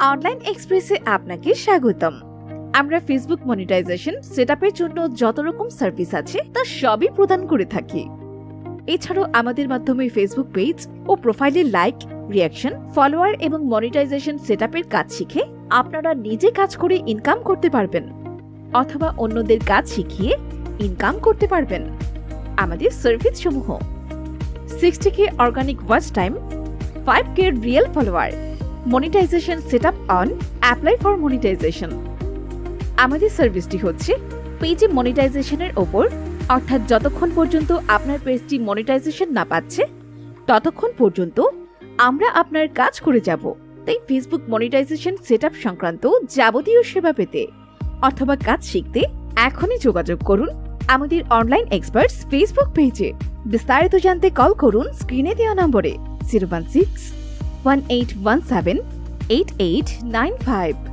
Online এক্সপ্রেসে আপনাকে স্বাগতম। আমরা ফেসবুক মনিটাইজেশন সেটআপের জন্য যত রকম সার্ভিস আছে, তা সবই প্রদান করে থাকি। এছাড়াও আমাদের মাধ্যমে ফেসবুক পেজ ও প্রোফাইলে লাইক রিয়াকশন ফলোয়ার এবং মনিটাইজেশন সেটআপের কাজ শিখে আপনারা নিজে কাজ করে ইনকাম করতে পারবেন। অথবা অন্যদের কাজ শিখিয়ে ইনকাম করতে পারবেন। আমাদের সার্ভিস সমূহ sixty K organic watch time five K real follower monetization set up on apply for monetization আমাদের সার্ভিসটি হচ্ছে পেজে মনিটাইজেশনের ওপর, অর্থাৎ যতক্ষণ পর্যন্ত আপনার পেজটি মনিটাইজেশন না পাচ্ছে, ততক্ষণ পর্যন্ত আমরা আপনার কাজ করে যাব। তাই ফেসবুক মনিটাইজেশন সেট আপ সংক্রান্ত যাবতীয় সেবা পেতে অথবা কাজ শিখতে এখনই যোগাযোগ করুন আমাদের অনলাইন এক্সপার্টস ফেসবুক পেজে বিস্তারিত জানতে কল করুন স্ক্রিনে দেওয়া নম্বরে zero one six one eight one seven eight eight nine five